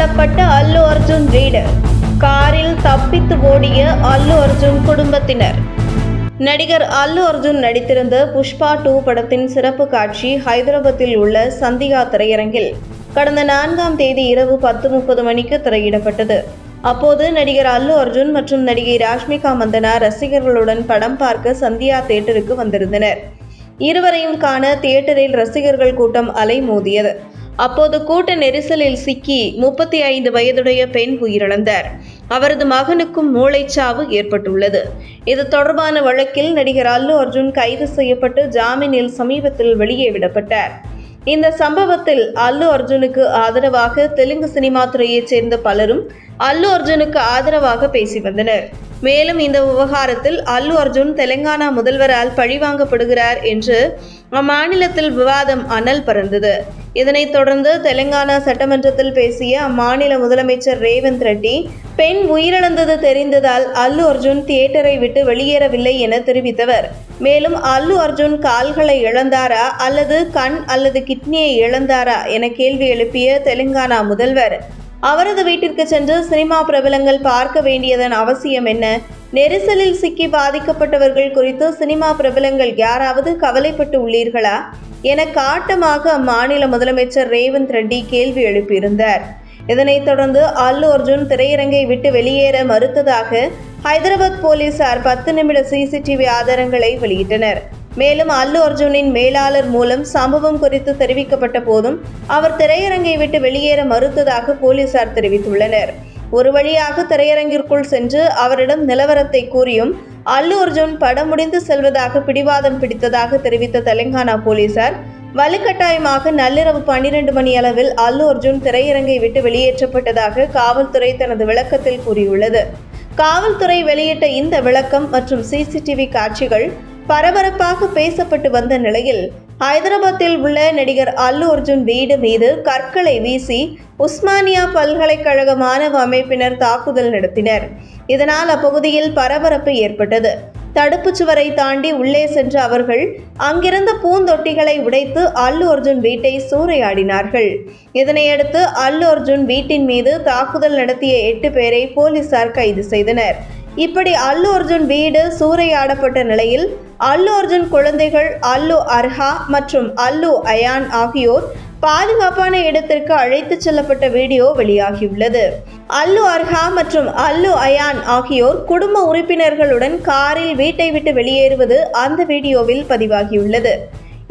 சூறையாடப்பட்ட அல்லு அர்ஜுன் வீடு. காரில் தப்பித்து ஓடிய அல்லு அர்ஜுன் குடும்பத்தினர். நடிகர் அல்லு அர்ஜுன் நடித்திருந்த புஷ்பா டூ படத்தின் சிறப்பு காட்சி ஹைதராபாத்தில் உள்ள சந்திகா திரையரங்கில் கடந்த நான்காம் தேதி இரவு பத்து முப்பது மணிக்கு திரையிடப்பட்டது. அப்போது நடிகர் அல்லு அர்ஜுன் மற்றும் நடிகை ராஷ்மிகா மந்தனா ரசிகர்களுடன் படம் பார்க்க சந்தியா தேட்டருக்கு வந்திருந்தனர். இருவரையும் காண தியேட்டரில் ரசிகர்கள் கூட்டம் அலைமோதியது. அப்போது கூட்ட நெரிசலில் சிக்கி முப்பத்தி ஐந்து வயதுடைய பெண் உயிரிழந்தார். அவரது மகனுக்கும் மூளைச்சாவு ஏற்பட்டுள்ளது. இது தொடர்பான வழக்கில் நடிகர் அல்லு அர்ஜுன் கைது செய்யப்பட்டு ஜாமீனில் சமீபத்தில் வெளியே விடப்பட்டார். இந்த சம்பவத்தில் அல்லு அர்ஜுனுக்கு ஆதரவாக தெலுங்கு சினிமா துறையைச் சேர்ந்த பலரும் அல்லு அர்ஜுனுக்கு ஆதரவாக பேசி வந்தனர். மேலும் இந்த விவகாரத்தில் அல்லு அர்ஜுன் தெலங்கானா முதல்வரால் பழிவாங்கப்படுகிறார் என்று அம்மாநிலத்தில் விவாதம் அனல் பறந்தது. இதனைத் தொடர்ந்து தெலங்கானா சட்டமன்றத்தில் பேசிய அம்மாநில முதலமைச்சர் ரேவந்த் ரெட்டி பெண் உயிரிழந்தது தெரிந்ததால் அல்லு அர்ஜுன் தியேட்டரை விட்டு வெளியேறவில்லை என தெரிவித்தவர். மேலும் அல்லு அர்ஜுன் கால்களை இழந்தாரா அல்லது கண் அல்லது கிட்னியை இழந்தாரா என கேள்வி எழுப்பிய தெலுங்கானா முதல்வர் அவரது வீட்டிற்கு சென்று சினிமா பிரபலங்கள் பார்க்க வேண்டியதன் அவசியம் என்ன? நெரிசலில் சிக்கி பாதிக்கப்பட்டவர்கள் குறித்து சினிமா பிரபலங்கள் யாராவது கவலைப்பட்டு உள்ளீர்களா? என காட்டமாக அம்மாநில முதலமைச்சர் ரேவந்த் ரெட்டி கேள்வி எழுப்பியிருந்தார். இதனைத் தொடர்ந்து அல்லு அர்ஜுன் திரையரங்கை விட்டு வெளியேற மறுத்ததாக ஹைதராபாத் போலீசார் பத்து நிமிட சிசிடிவி ஆதாரங்களை வெளியிட்டனர். மேலும் அல்லு அர்ஜுனின் மேலாளர் மூலம் சம்பவம் குறித்து தெரிவிக்கப்பட்ட போதும் அவர் திரையரங்கை விட்டு வெளியேற மறுத்ததாக போலீசார் தெரிவித்துள்ளனர். ஒரு வழியாக திரையரங்கிற்குள் சென்று அவரிடம் நிலவரத்தை கூறியும் அல்லு அர்ஜுன் படம் முடிந்து செல்வதாக பிடிவாதம் பிடித்ததாக தெரிவித்த தெலங்கானா போலீசார் வலுக்கட்டாயமாக நள்ளிரவு பன்னிரண்டு மணி அளவில் அல்லு அர்ஜுன் திரையரங்கை விட்டு வெளியேற்றப்பட்டதாக காவல்துறை தனது விளக்கத்தில் கூறியுள்ளது. காவல்துறை வெளியிட்ட இந்த விளக்கம் மற்றும் சிசிடிவி காட்சிகள் பரபரப்பாக பேசப்பட்டு வந்த நிலையில் ஹைதராபாத்தில் உள்ள நடிகர் அல்லு அர்ஜுன் வீடு மீது கற்களை வீசி உஸ்மானியா பல்கலைக்கழக மாணவ அமைப்பினர் தாக்குதல் நடத்தினர். இதனால் அப்பகுதியில் பரபரப்பு ஏற்பட்டது. தடுப்புச் சுவரை தாண்டி உள்ளே சென்ற அவர்கள் அங்கிருந்த பூந்தொட்டிகளை உடைத்து அல்லு அர்ஜுன் வீட்டை சூறையாடினார்கள். இதனையடுத்து அல்லு அர்ஜுன் வீட்டின் மீது தாக்குதல் நடத்திய எட்டு பேரை போலீசார் கைது செய்தனர். இப்படி அல்லு அர்ஜுன் வீடு சூறையாடப்பட்ட நிலையில் அல்லு அர்ஜுன் குழந்தைகள் அல்லு அர்ஹா மற்றும் அல்லு அயான் ஆகியோர் பாதுகாப்பான இடத்திற்கு அழைத்துச் செல்லப்பட்ட வீடியோ வெளியாகியுள்ளது. அல்லு அர்ஹா மற்றும் அல்லு அயான் ஆகியோர் குடும்ப உறுப்பினர்களுடன் காரில் வீட்டை விட்டு வெளியேறுவது அந்த வீடியோவில் பதிவாகியுள்ளது.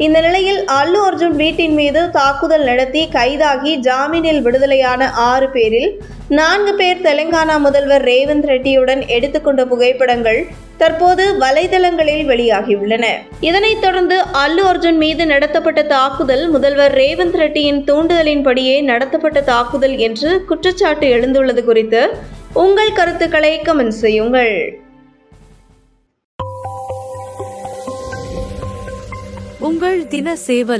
இந்த நிலையில் அல்லு அர்ஜுன் வீட்டின் மீது தாக்குதல் நடத்தி கைதாகி ஜாமீனில் விடுதலையான ஆறு பேரில் நான்கு பேர் தெலங்கானா முதல்வர் ரேவந்த் ரெட்டியுடன் எடுத்துக்கொண்ட புகைப்படங்கள் தற்போது வலைதளங்களில் வெளியாகியுள்ளன. இதனைத் தொடர்ந்து அல்லு அர்ஜுன் மீது நடத்தப்பட்ட தாக்குதல் முதல்வர் ரேவந்த் ரெட்டியின் தூண்டுதலின்படியே நடத்தப்பட்ட தாக்குதல் என்று குற்றச்சாட்டு எழுந்துள்ளது குறித்து உங்கள் கருத்துக்களை கமெண்ட் செய்யுங்கள். உங்கள் தின சேவல்